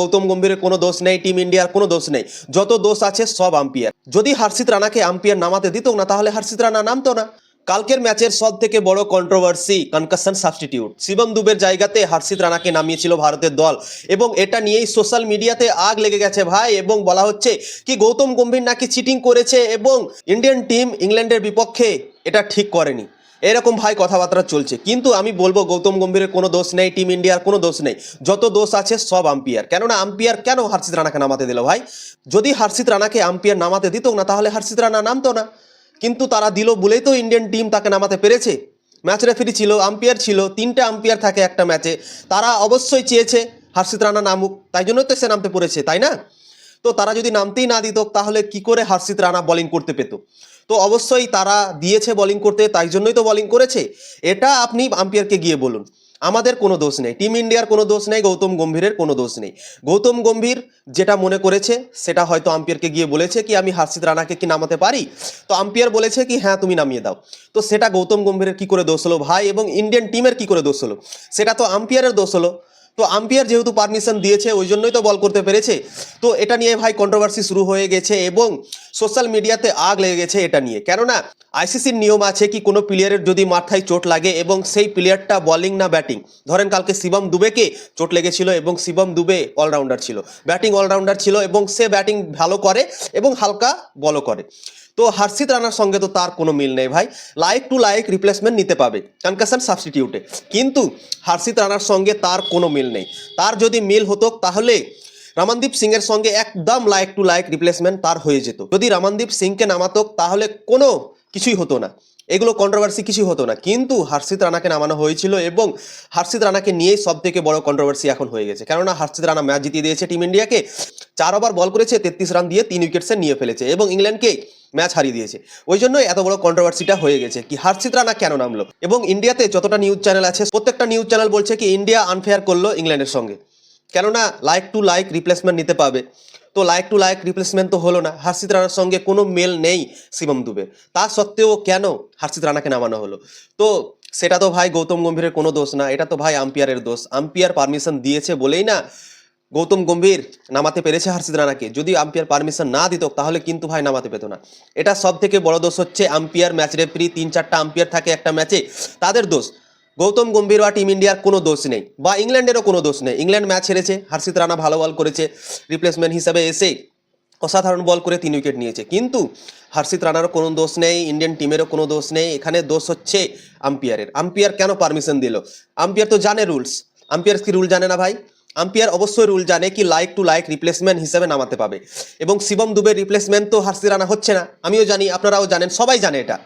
গৌতম গম্ভীরের কোনো দোষ নেই, টিম ইন্ডিয়ার কোনো দোষ নেই। যত দোষ আছে সব আম্পিয়ার। যদি হার্ষিত রানাকে আম্পিয়ার নামাতে দিত না, তাহলে হার্ষিত রানা নামতো না। কালকের ম্যাচের সব থেকে বড় কন্ট্রোভার্সি কনকাশন সাবস্টিটিউট শিবম দুবের জায়গাতে হার্ষিত রানাকে নামিয়েছিল ভারতের দল। এবং এটা নিয়েই সোশ্যাল মিডিয়াতে আগ লেগে গেছে ভাই, এবং বলা হচ্ছে কি গৌতম গম্ভীর নাকি চিটিং করেছে, এবং ইন্ডিয়ান টিম ইংল্যান্ডের বিপক্ষে এটা ঠিক করেনি। এরকম ভাই কথাবার্তা চলছে। কিন্তু আমি বলব, গৌতম গম্ভীরের কোনো দোষ নেই, টিম ইন্ডিয়ার কোনো দোষ নেই। যত দোষ আছে সব আম্পিয়ার। কেননা আম্পিয়ার কেন হার্ষিত রানাকে নামাতে দিল ভাই? যদি হার্ষিত রানাকে আম্পিয়ার নামাতে দিত না, তাহলে হার্ষিত রানা নামতো না। কিন্তু তারা দিল বলেই তো ইন্ডিয়ান টিম তাকে নামাতে পেরেছে। ম্যাচ রেফারি ছিল, আম্পিয়ার ছিল, তিনটে আম্পিয়ার থাকে একটা ম্যাচে। তারা অবশ্যই চেয়েছে হার্ষিত রানা নামুক। তাই জন্যই তো সে নামতে পড়েছে, তাই না? তো তারা যদি নামতেই না দিত, তাহলে কি করে হার্ষিত রানা বোলিং করতে পেত? তো অবশ্যই তারা দিয়েছে বোলিং করতে, তাই জন্যই তো বোলিং করেছে। এটা আপনি আম্পিয়ারকে গিয়ে বলুন। আমাদের কোনো দোষ নেই। টিম ইন্ডিয়ার কোনো দোষ নেই, গৌতম গম্ভীরের কোনো দোষ নেই। গৌতম গম্ভীর যেটা মনে করেছে, সেটা হয়তো আম্পিয়ারকে গিয়ে বলেছে কি, আমি হাসিদ রানাকে কি নামাতে পারি? তো আম্পিয়ার বলেছে কি হ্যাঁ তুমি নামিয়ে দাও। তো সেটা গৌতম গম্ভীরের কি করে দোষ হলো ভাই? এবং ইন্ডিয়ান টিমের কি করে দোষ হলো? সেটা তো আম্পিয়ারের দোষ হলো। তো আম্পিয়ার যেহেতু পারমিশন দিয়েছে, ওই জন্যই তো বল করতে পেরেছে। তো এটা নিয়ে ভাই কন্ট্রোভার্সি শুরু হয়ে গেছে এবং সোশ্যাল মিডিয়াতে আগ লেগে গেছে এটা নিয়ে। কেননা আইসিসির নিয়ম আছে কি, কোনো প্লেয়ারের যদি মাথায় চোট লাগে এবং সেই প্লেয়ারটা বলিং না ব্যাটিং ধরেন কালকে শিবম দুবেকে চোট লেগেছিল এবং শিবম দুবে অলরাউন্ডার ছিল। ব্যাটিং অলরাউন্ডার ছিল এবং সে ব্যাটিং ভালো করে এবং হালকা বলও করে। তো হার্ষিত রানার সঙ্গে তো তার কোনো মিল নেই ভাই। লাইক টু লাইক রিপ্লেসমেন্ট নিতে পাবে। কনকাশন সাবস্টিটিউটে কিন্তু হার্ষিত রানার সঙ্গে তার কোনো মিল নেই। তার যদি মিল হতো, তাহলে রামানদীপ সিং এর সঙ্গে একদম লাইক টু লাইক রিপ্লেসমেন্ট তার হয়ে যেত। যদি রামানদীপ সিংকে নামাতো, তাহলে কোনো কিছুই হতো না। এগুলো কন্ট্রোভার্সি কিছু হতো না। কিন্তু হার্ষিত রানাকে নামানো হয়েছিল এবং হার্ষিত রানাকে নিয়েই সব থেকে বড় কন্ট্রোভার্সি এখন হয়ে গেছে। কেননা হার্ষিত রানা ম্যাচ জিতিয়ে দিয়েছে টিম ইন্ডিয়াকে চার ওভার বল করেছে, তেত্রিশ রান দিয়ে তিন উইকেটসে নিয়ে ফেলেছে এবং ইংল্যান্ডকে ম্যাচ হারিয়ে দিয়েছে। ওই জন্যই এত বড় কন্ট্রোভার্সিটা হয়ে গেছে কি হার্ষিত রানা কেন নামলো? এবং ইন্ডিয়াতে যতটা নিউজ চ্যানেল আছে, প্রত্যেকটা নিউজ চ্যানেল বলছে কি ইন্ডিয়া আনফেয়ার করল ইংল্যান্ডের সঙ্গে। কেননা লাইক টু লাইক রিপ্লেসমেন্ট নিতে পাবে। তো লাইক টু লাইক রিপ্লেসমেন্ট তো হলো না। হার্ষিত রানার সঙ্গে কোনো মেল নেই শিবম দুবে। তা সত্ত্বেও কেন হার্ষিত রানাকে নামানো হলো? তো সেটা তো ভাই গৌতম গম্ভীরের কোনো দোষ না, এটা তো ভাই আম্পিয়ারের দোষ। আম্পিয়ার পারমিশন দিয়েছে বলেই না গৌতম গম্ভীর নামাতে পেরেছে হার্ষিত রানাকে। যদি আম্পিয়ার পারমিশন না দিত, তাহলে কিন্তু ভাই নামাতে পেত না। এটা সব থেকে বড় দোষ হচ্ছে আম্পিয়ার ম্যাচ রেফারি, তিন চারটা আম্পিয়ার থাকে একটা ম্যাচে, তাদের দোষ। গৌতম গম্ভীর বা টিম ইন্ডিয়ার কোনো দোষ নেই, বা ইংল্যান্ডেরও কোনো দোষ নেই। ইংল্যান্ড ম্যাচ হেরেছে হার্ষিত রানা ভালো বল করেছে রিপ্লেসমেন্ট হিসাবে এসে অসাধারণ বল করে তিন উইকেট নিয়েছে। কিন্তু হার্ষিত রানারও কোনো দোষ নেই, ইন্ডিয়ান টিমেরও কোনো দোষ নেই, এখানে দোষ হচ্ছে আম্পিয়ারের। আম্পিয়ার কেন পারমিশন দিল? আম্পিয়ার তো জানে রুলস। আম্পিয়ার কি রুল জানে না ভাই? আম্পিয়ার অবশ্যই রুল জানে কি লাইক টু লাইক রিপ্লেসমেন্ট হিসেবে নামাতে পাবে। এবং শিবম দুবের রিপ্লেসমেন্ট তো হার্ষিত রানা হচ্ছে না। আমিও জানি, আপনারাও জানেন, সবাই জানে এটা।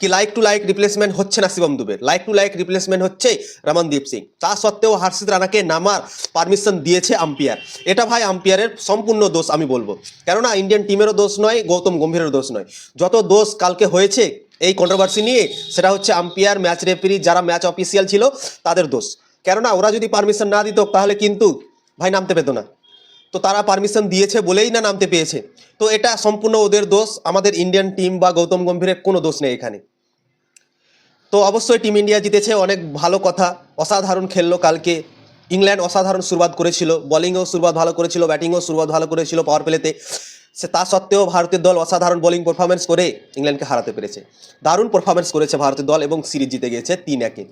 কি লাইক টু লাইক রিপ্লেসমেন্ট হচ্ছে না শিবম দুবের। লাইক টু লাইক রিপ্লেসমেন্ট হচ্ছে রমনদীপ সিং। তা সত্ত্বেও হার্ষিত রানাকে নামার পারমিশন দিয়েছে আম্পিয়ার। এটা ভাই আম্পিয়ারের সম্পূর্ণ দোষ, আমি বলব। কেননা ইন্ডিয়ান টিমেরও দোষ নয়, গৌতম গম্ভীরের দোষ নয়। যত দোষ কালকে হয়েছে এই কন্ট্রোভার্সি নিয়ে, সেটা হচ্ছে আম্পিয়ার ম্যাচ রেফারি যারা ম্যাচ অফিসিয়াল ছিল, তাদের দোষ। কেননা ওরা যদি পারমিশন না দিত, তাহলে কিন্তু ভাই নামতে পেতো না। তো তারা পারমিশন দিয়েছে বলেই না নামতে পেয়েছে। তো এটা সম্পূর্ণ ওদের দোষ। আমাদের ইন্ডিয়ান টিম বা গৌতম গম্ভীরের কোনো দোষ নেই এখানে। তো অবশ্যই টিম ইন্ডিয়া জিতেছে। অনেক ভালো কথা। অসাধারণ খেললো কালকে। ইংল্যান্ড অসাধারণ শুরুয়াত করেছিল। বোলিংয়েও শুরুয়াত ভালো করেছিল। ব্যাটিংয়েও শুরুয়াত ভালো করেছিল পাওয়ার প্লেতে সে তা সত্ত্বেও ভারতের দল অসাধারণ বোলিং পারফরমেন্স করে ইংল্যান্ডকে হারাতে পেরেছে। দারুণ পারফরমেন্স করেছে ভারতের দল এবং সিরিজ জিতে গিয়েছে তিন একে।